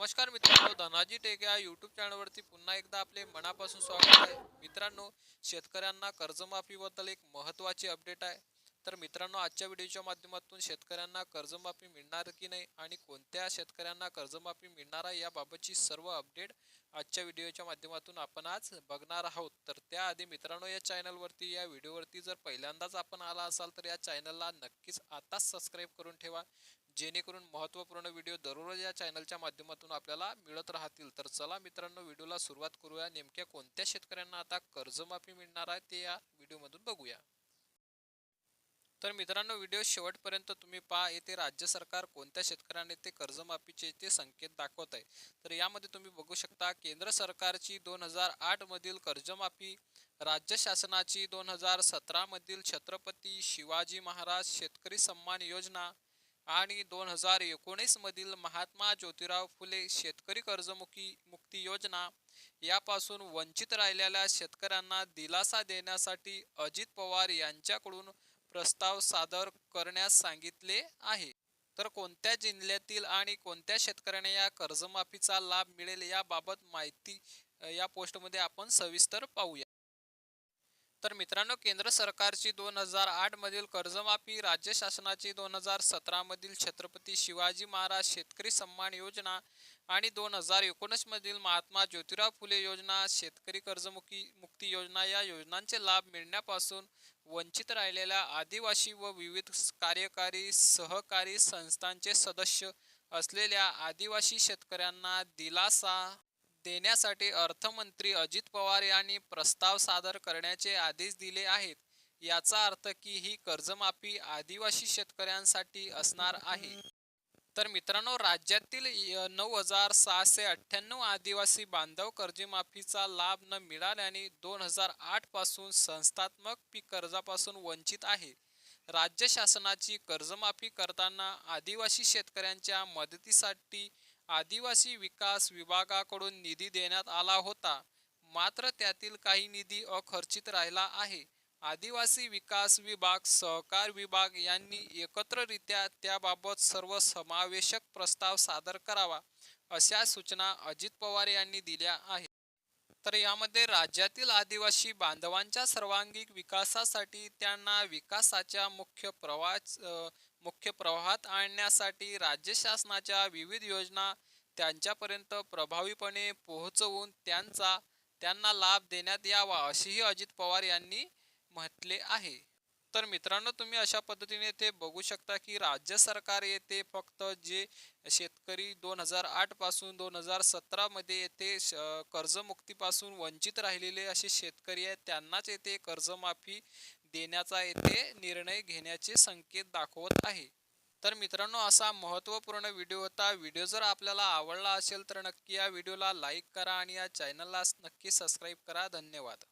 नमस्कार मित्रांनो धनाजी टेक या यूट्यूब चॅनलवरती पुन्हा एकदा आपले मनापासून स्वागत आहे. मित्रांनो शेतकऱ्यांना कर्जमाफीबद्दल एक महत्त्वाची अपडेट आहे. तर मित्रांनो आजच्या व्हिडिओच्या माध्यमातून शेतकऱ्यांना कर्जमाफी मिळणार की नाही आणि कोणत्या शेतकऱ्यांना कर्जमाफी मिळणार आहे याबाबतची सर्व अपडेट आजच्या व्हिडिओच्या माध्यमातून आपण आज बघणार आहोत. तर त्याआधी मित्रांनो या चॅनलवरती या व्हिडिओवरती जर पहिल्यांदाच आपण आला असाल तर या चॅनलला नक्कीच आताच सबस्क्राईब करून ठेवा. जेणेकरून महत्त्वपूर्ण व्हिडिओ दररोज या चॅनलच्या माध्यमातून आपल्याला मिळत राहतील. तर चला मित्रांनो व्हिडिओला सुरुवात करूया. नेमक्या कोणत्या शेतकऱ्यांना आता कर्जमाफी मिळणार आहे ते या व्हिडिओमधून बघूया. तर मित्रांनो व्हिडिओ शेवटपर्यंत तुम्ही पहा येथे राज्य सरकार कोणत्या शेतकऱ्यांना ते कर्जमाफीचे ते संकेत दाखवत आहे. तर यामध्ये तुम्ही बघू शकता केंद्र सरकारची दोन हजार आठ मधील कर्जमाफी राज्य शासनाची दोन हजार सतरा मधील छत्रपती शिवाजी महाराज शेतकरी सन्मान योजना आणि दोन हजार एकोणीस मधील महात्मा ज्योतिराव फुले शेतकरी कर्जमुखी मुक्ती योजना यापासून वंचित राहिलेल्या शेतकऱ्यांना दिलासा देण्यासाठी अजित पवार यांच्याकडून प्रस्ताव सादर करण्यास सांगितले आहे. तर कोणत्या जिल्ह्यातील आणि कोणत्या शेतकऱ्यांना या कर्जमाफीचा लाभ मिळेल याबाबत माहिती या पोस्टमध्ये आपण सविस्तर पाहूया. तर मित्रांनो केंद्र सरकारची दोन हजार आठमधील कर्जमाफी राज्य शासनाची दोन हजार सतरामधील छत्रपती शिवाजी महाराज शेतकरी सन्मान योजना आणि दोन हजार एकोणीसमधील महात्मा ज्योतिराव फुले योजना शेतकरी कर्जमुखी मुक्ती योजना या योजनांचे लाभ मिळण्यापासून वंचित राहिलेल्या आदिवासी व विविध कार्यकारी सहकारी संस्थांचे सदस्य असलेल्या आदिवासी शेतकऱ्यांना दिलासा. देण्यासाठी अर्थमंत्री अजित पवार यांनी प्रस्ताव सादर करण्याचे आदेश दिले आहेत. याचा अर्थ की ही कर्जमाफी आदिवासी शेतकऱ्यांसाठी असणार आहे. तर मित्रांनो राज्यातील नऊ हजार सहाशे अठ्ठ्याण्णव आदिवासी बांधव कर्जमाफीचा लाभ न मिळाल्याने दोन हजार आठपासून संस्थात्मक पीक कर्जापासून वंचित आहे. राज्य शासनाची कर्जमाफी करताना आदिवासी शेतकऱ्यांच्या मदतीसाठी आदिवासी विकास विभागाकडून निधी देण्यात आला होता. मात्र त्यातील काही निधी अखर्चित राहिला आहे. आदिवासी विकास विभाग सहकार विभाग यांनी एकत्ररित्या त्याबाबत सर्व समावेशक प्रस्ताव सादर करावा अशा सूचना अजित पवार यांनी दिल्या आहेत. तर यामध्ये राज्यातील आदिवासी बांधवांच्या सर्वांगीण विकासासाठी त्यांना विकासाच्या मुख्य प्रवाह मुख्य प्रवाहात आणण्यासाठी राज्य शासनाच्या विविध योजना त्यांच्यापर्यंत प्रभावीपणे पोहोचवून त्यांचा त्यांना लाभ देण्यात यावा असेही अजित पवार यांनी म्हटले आहे. तर मित्रांनो तुम्ही अशा पद्धतीने ते बघू शकता की राज्य सरकार येथे फक्त जे शेतकरी दोन हजार आठपासून दोन हजार सतरामध्ये येथे श- कर्जमुक्तीपासून वंचित राहिलेले असे शेतकरी आहेत त्यांनाच येथे कर्जमाफी देण्याचा येथे निर्णय घेण्याचे संकेत दाखवत आहे. तर मित्रांनो असा महत्त्वपूर्ण व्हिडिओ होता. व्हिडिओ जर आपल्याला आवडला असेल तर नक्की या व्हिडिओला लाईक करा आणि या चॅनलला नक्की सबस्क्राईब करा. धन्यवाद.